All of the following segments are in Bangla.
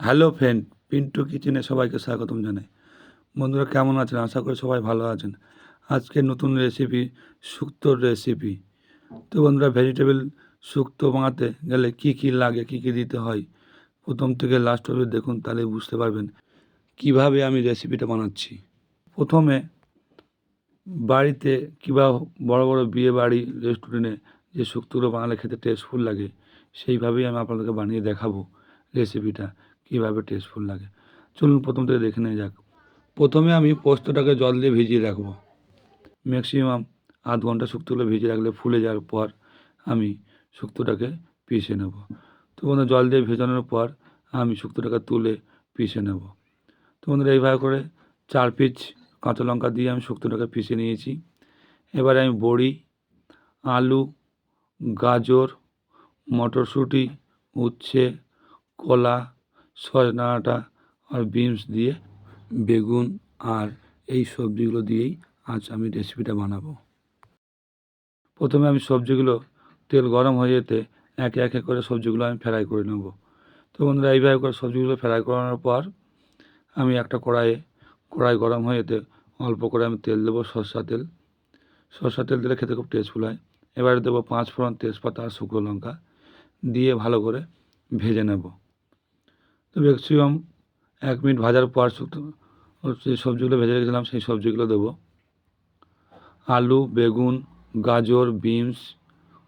হ্যালো ফ্রেন্ড, পিন্টু কিচেনে সবাইকে স্বাগতম জানাই। বন্ধুরা, কেমন আছেন? আশা করি সবাই ভালো আছেন। আজকে নতুন রেসিপি শুক্তোর রেসিপি তো বন্ধুরা ভেজিটেবল শুক্তো বানাতে গেলে কি কি লাগে, কি কি দিতে হয়? প্রথম থেকে লাস্ট অবধি দেখুন তাহলে বুঝতে পারবেন কীভাবে আমি রেসিপিটা বানাচ্ছি। প্রথমে বাড়িতে কিংবা বড় বড় বিয়ে বাড়ি রেস্টুরেন্টে যে শুক্তোগুলো বানালে খেতে টেস্টফুল লাগে, সেইভাবেই আমি আপনাদেরকে বানিয়ে দেখাবো রেসিপিটা কীভাবে টেস্টফুল লাগে। চলুন প্রথম থেকে দেখে নেওয়া যাক। প্রথমে আমি পোস্তটাকে জল দিয়ে ভিজিয়ে রাখব। ম্যাক্সিমাম আধ ঘণ্টা শুক্তোগুলো ভিজিয়ে রাখলে ফুলে যাওয়ার পর আমি শুক্তোটাকে পিষে নেব। তো বন্ধু জল দিয়ে ভেজানোর পর আমি শুক্তোটাকে তুলে পিষে নেব। তো বন্ধুরা, এইভাবে করে চার পিস কাঁচা লঙ্কা দিয়ে আমি শুক্তোটাকে পিষে নিয়েছি। এবারে আমি বড়ি, আলু, গাজর, মটরশুঁটি, উচ্ছে, কলা সজনা ডাঁটা আর বিনস দিয়ে বেগুন আর এই সবজিগুলো দিয়েই আজ আমি রেসিপিটা বানাবো। প্রথমে আমি সবজিগুলো তেল গরম হয়ে যেতে একে একে করে সবজিগুলো আমি ফ্রাই করে নেব। তো বন্ধুরা, এইভাবে করে সবজিগুলো ফ্রাই করানোর পর আমি একটা কড়াইয়ে কড়াই গরম হয়ে যেতে অল্প করে আমি তেল দেবো সরষা তেল। সরষা তেল দিলে খেতে খুব টেস্টফুল হয় এবারে দেবো পাঁচ ফোড়ন তেজপাতা আর শুকনো লঙ্কা দিয়ে ভালো করে ভেজে নেব। ম্যাক্সিমাম এক মিনিট ভাজার পর যে সবজিগুলো ভেজে রেখেছিলাম, সেই সবজিগুলো দেবো। আলু, বেগুন, গাজর, বিনস,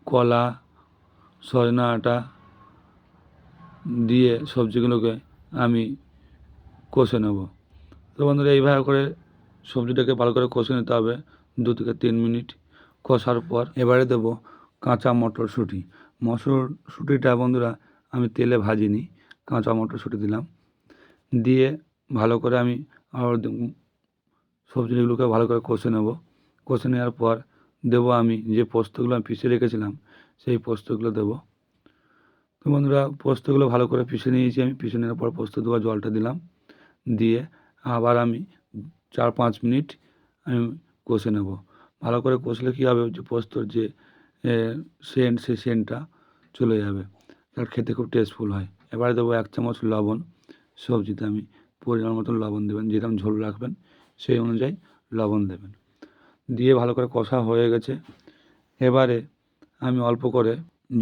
কলা, সজনা আটা দিয়ে সবজিগুলোকে আমি কষে নেব। তো বন্ধুরা, এইভাবে করে সবজিটাকে ভালো করে কষে নিতে হবে দু থেকে তিন মিনিট। কষার পর এবারে দেবো কাঁচা মটরশুঁটি। মটরশুঁটিটা বন্ধুরা আমি তেলে ভাজিনি। কাঁচা মটরশুঁটি দিলাম। দিয়ে ভালো করে আমি আবার সবজিগুলোকে ভালো করে কষে নেব। কষে নেওয়ার পর দেবো আমি যে পোস্তগুলো আমি পিষে রেখেছিলাম, সেই পোস্তগুলো দেবো। তো বন্ধুরা, পোস্তগুলো ভালো করে পিষে নিয়েছি আমি। পিষে নেওয়ার পর পোস্ত দেওয়া জলটা দিলাম। দিয়ে আবার আমি চার পাঁচ মিনিট আমি কষে নেব। ভালো করে কষলে কী হবে? যে পোস্তর যে সেন্ট, সেই সেন্টটা চলে যাবে। আর খেতে খুব টেস্টফুল হয়। এবারে দেবো এক চামচ লবণ, সবজিতে আমি পরিমাণ মতন লবণ দেবেন, যেরকম ঝোল রাখবেন সেই অনুযায়ী লবণ দেবেন। দিয়ে ভালো করে কষা হয়ে গেছে। এবারে আমি অল্প করে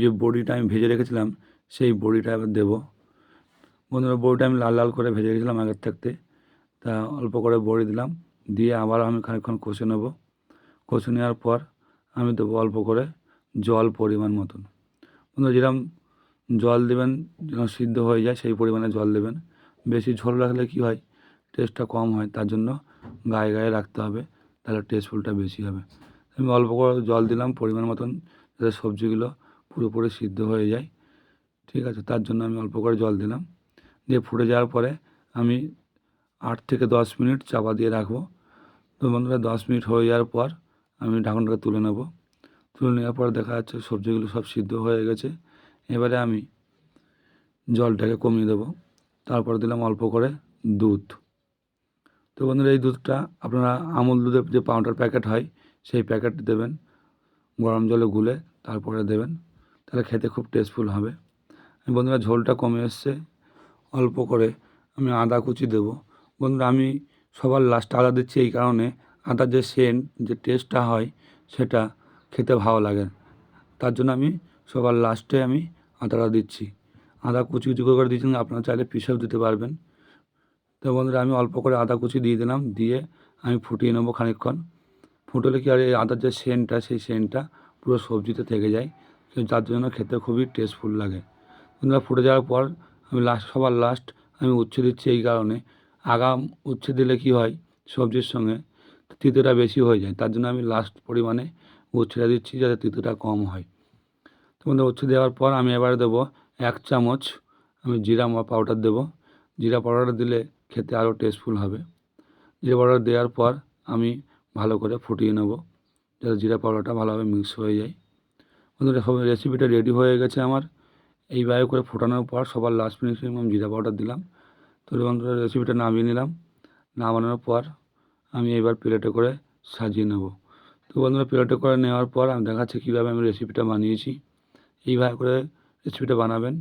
যে বড়িটা আমি ভেজে রেখেছিলাম, সেই বড়িটা এবার দেবো। বন্ধুরা, বড়িটা আমি লাল লাল করে ভেজে রেখেছিলাম আগের থাকতে। তা অল্প করে বড়ি দিলাম, দিয়ে আবার আমি খানিকক্ষণ কষে নেব। কষে নেওয়ার পর আমি দেবো অল্প করে জল পরিমাণ মতন। বন্ধুরা, যেরকম জল দেবেন, যেন সিদ্ধ হয়ে যায়, সেই পরিমাণে জল দেবেন। বেশি ঝোল রাখলে কী হয়? টেস্টটা কম হয়, তার জন্য গায়ে গায়ে রাখতে হবে, তাহলে টেস্টফুলটা বেশি হবে। আমি অল্প করে জল দিলাম, পরিমাণ মতন, যাতে সবজিগুলো পুরোপুরি সিদ্ধ হয়ে যায়। ঠিক আছে, তার জন্য আমি অল্প করে জল দিলাম। দিয়ে ফুটে যাওয়ার পরে আমি আট থেকে দশ মিনিট চাপা দিয়ে রাখব। তো বন্ধুরা, দশ মিনিট হয়ে যাওয়ার পর আমি ঢাকনটাকে তুলে নেব। তুলে নেওয়ার পর দেখা যাচ্ছে সবজিগুলো সব সিদ্ধ হয়ে গেছে। এবারে আমি জলটাকে কমিয়ে দেবো। তারপর দিলাম অল্প করে দুধ। তো বন্ধুরা, এই দুধটা আপনারা আমুল দুধের যে পাউডার প্যাকেট হয়, সেই প্যাকেট দেবেন। গরম জলে গুলে তারপরে দেবেন। তাহলে খেতে খুব টেস্টফুল হবে। বন্ধুরা, ঝোলটা কমে এসছে। অল্প করে আমি আদা কুচি দেবো। বন্ধুরা, আমি সবার লাস্টে আদা দিচ্ছি এই কারণে। আদার যে সেন্ট যে টেস্টটা হয়, সেটা খেতে ভালো লাগে। তার জন্য আমি সবার লাস্টে আমি আদাটা দিচ্ছি। আদা কুচি কুচি করে দিয়েছেন আপনারা চাইলে পিসেও দিতে পারবেন। তো বন্ধুরা, আমি অল্প করে আদা কুচি দিয়ে দিলাম, দিয়ে আমি ফুটিয়ে নেব খানিকক্ষণ। ফুটলে কি আর এই আদার যে সেন্টটা, সেই সেন্টটা পুরো সবজিতে থেকে যায়। যার জন্য খেতে খুবই টেস্টফুল লাগে। বন্ধুরা, ফুটে যাওয়ার পর আমি লাস্ট সবার লাস্ট আমি উচ্ছে দিচ্ছি এই কারণে। আগাম উচ্ছে দিলে কি হয় সবজির সঙ্গে? তিতোটা বেশি হয়ে যায়। তার জন্য আমি লাস্ট পরিমাণে উচ্ছেটা দিচ্ছি যাতে তিতোটা কম হয়। বন্ধু উচ্ছে দেওয়ার পর আমি এবারে দেবো এক চামচ, আমি জিরা পাউডার দেবো। জিরা পাউডার দিলে খেতে আরও টেস্টফুল হবে। জিরা পাউডার দেওয়ার পর আমি ভালো করে ফুটিয়ে নেব, যাতে জিরা পাউডারটা ভালোভাবে মিক্স হয়ে যায়। বন্ধুরা, সব রেসিপিটা রেডি হয়ে গেছে আমার। এইভাবে করে ফোটানোর পর সবার লাস্ট ফিনিশিং আমি জিরা পাউডার দিলাম। তো বন্ধুরা রেসিপিটা নামিয়ে নিলাম। নামানোর পর আমি এবার প্লেটে করে সাজিয়ে নেব। তো বন্ধুরা প্লেটে করে নেওয়ার পর আমি দেখাচ্ছি কীভাবে আমি রেসিপিটা বানিয়েছি। এইভাবে করে রেসিপিটা বানাবেন।